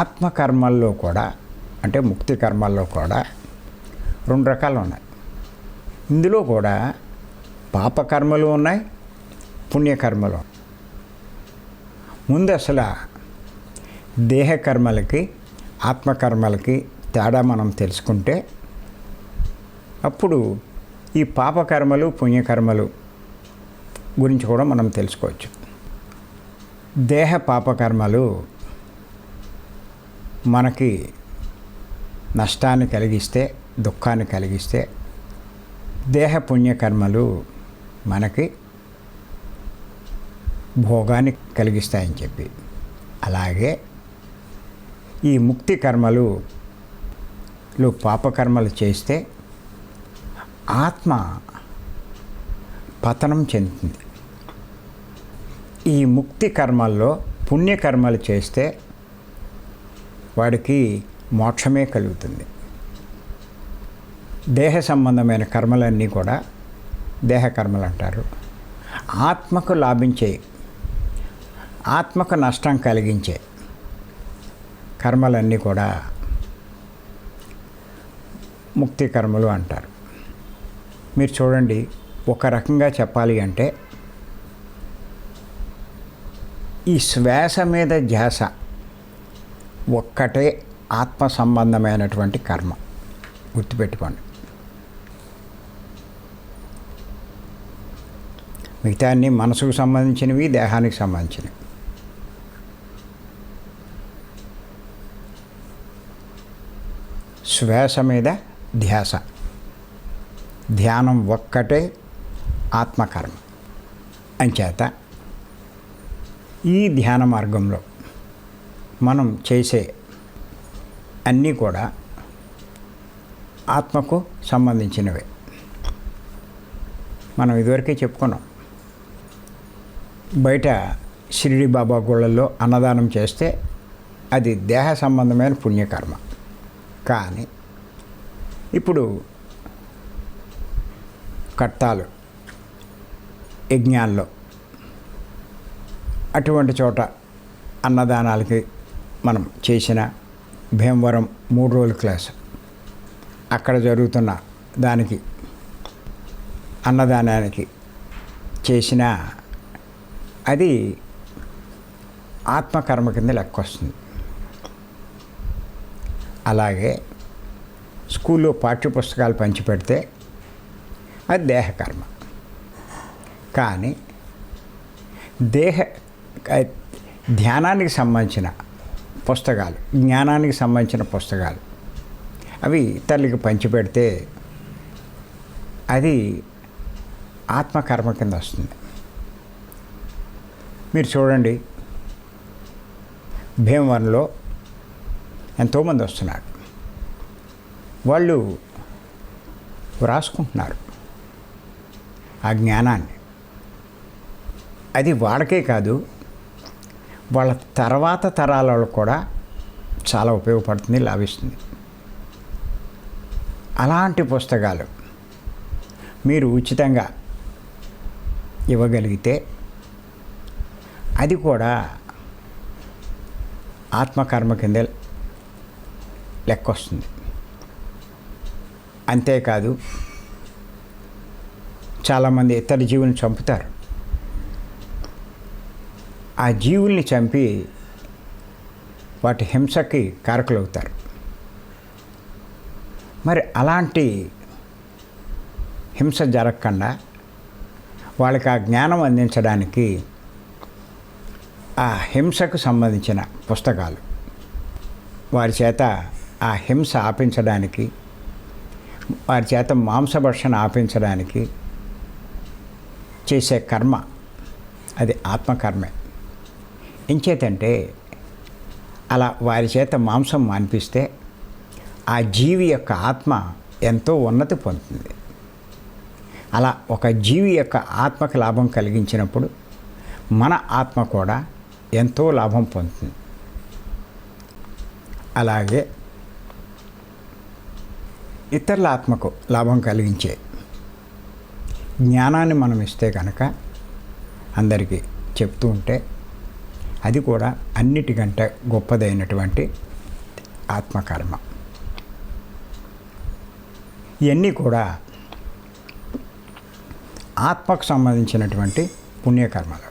ఆత్మకర్మల్లో కూడా అంటే ముక్తి కర్మల్లో కూడా రెండు రకాలు ఉన్నాయి. ఇందులో కూడా పాపకర్మలు ఉన్నాయి పుణ్యకర్మలు ముందు అసలు దేహకర్మలకి ఆత్మకర్మలకి తేడా మనం తెలుసుకుంటే అప్పుడు ఈ పాపకర్మలు పుణ్యకర్మలు గురించి కూడా మనం తెలుసుకోవచ్చు. దేహ పాపకర్మలు మనకి నష్టాన్ని కలిగిస్తే దుఃఖాన్ని కలిగిస్తే దేహ పుణ్యకర్మలు మనకి భోగాన్ని కలిగిస్తాయని చెప్పి. అలాగే ఈ ముక్తి కర్మలు పాపకర్మలు చేస్తే ఆత్మ పతనం చెందుతుంది. ఈ ముక్తి కర్మల్లో పుణ్యకర్మలు చేస్తే వాడికి మోక్షమే కలుగుతుంది. దేహ సంబంధమైన కర్మలన్నీ కూడా దేహ కర్మలు అంటారు. ఆత్మకు లాభించే ఆత్మకు నష్టం కలిగించే కర్మలన్నీ కూడా ముక్తి కర్మలు అంటారు. మీరు చూడండి ఒక రకంగా చెప్పాలి అంటే ఈ శ్వాస మీద ధ్యాస ఒక్కటే ఆత్మ సంబంధమైనటువంటి కర్మ. గుర్తుపెట్టుకోండి. మిగతా అన్ని మనసుకు సంబంధించినవి దేహానికి సంబంధించినవి. శ్వాస మీద ధ్యాస. ధ్యానం ఒక్కటే ఆత్మకర్మ. అంచేత ఈ ధ్యాన మార్గంలో మనం చేసే అన్నీ కూడా ఆత్మకు సంబంధించినవే. మనం ఇదివరకే చెప్పుకున్నాం. బయట షిరిడి బాబా గుళ్ళల్లో అన్నదానం చేస్తే అది దేహ సంబంధమైన పుణ్యకర్మ. కానీ ఇప్పుడు కట్టాలు యజ్ఞాల్లో అటువంటి చోట అన్నదానాలకి మనం చేసిన భీమవరం మూడు రోజుల క్లాస్. అక్కడ జరుగుతున్న దానికి అన్నదానానికి చేసిన అది ఆత్మకర్మ కింద లెక్క వస్తుంది. అలాగే స్కూల్లో పాఠ్యపుస్తకాలు పంచిపెడితే అది దేహకర్మ. కానీ దేహ ధ్యానానికి సంబంధించిన పుస్తకాలు జ్ఞానానికి సంబంధించిన పుస్తకాలు. అవి తల్లికి పంచిపెడితే అది ఆత్మకర్మ కింద వస్తుంది. మీరు చూడండి భీమవరంలో ఎంతోమంది వస్తున్నారు. వాళ్ళు వ్రాసుకుంటున్నారు ఆ జ్ఞానాన్ని. అది వాళ్ళకే కాదు వాళ్ళ తర్వాత తరాలలో కూడా చాలా ఉపయోగపడుతుంది లాభిస్తుంది. అలాంటి పుస్తకాలు మీరు ఉచితంగా ఇవ్వగలిగితే అది కూడా ఆత్మకర్మ కింద లెక్క వస్తుంది అంతేకాదు చాలామంది ఇతర జీవుల్ని చంపుతారు. ఆ జీవుల్ని చంపి వాటి హింసకి కారకులవుతారు. మరి అలాంటి హింస జరగకుండా వాళ్ళకి ఆ జ్ఞానం అందించడానికి ఆ హింసకు సంబంధించిన పుస్తకాలు వారి చేత ఆ హింస ఆపించడానికి వారి చేత మాంసభక్షణ ఆపించడానికి చేసే కర్మ అది ఆత్మకర్మే. ఎంచేతంటే అలా వారి చేత మాంసం మాన్పిస్తే ఆ జీవి యొక్క ఆత్మ ఎంతో ఉన్నతి పొందుతుంది. అలా ఒక జీవి యొక్క ఆత్మకు లాభం కలిగించినప్పుడు మన ఆత్మ కూడా ఎంతో లాభం పొందుతుంది. అలాగే ఇతరుల ఆత్మకు లాభం కలిగించే జ్ఞానాన్ని మనం ఇస్తే కనుక అందరికీ చెప్తూ ఉంటే అది కూడా అన్నిటికంటే గొప్పదైనటువంటి ఆత్మకర్మ. ఇవన్నీ కూడా ఆత్మకు సంబంధించినటువంటి పుణ్యకర్మలు.